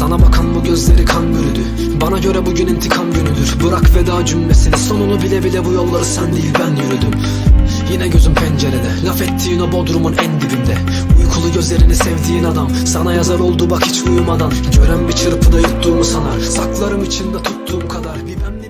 Sana bakan bu gözleri kan bürüdü. Bana göre bugün intikam günüdür. Bırak veda cümlesini. Sonunu bile bile bu yolları sen değil ben yürüdüm. Yine gözüm pencerede. Laf ettiğin o bodrumun en dibinde. Uykulu gözlerini sevdiğin adam. Sana yazar oldu bak hiç uyumadan. Gören bir çırpıda yuttuğumu sanar. Saklarım içinde tuttuğum kadar. Bir ben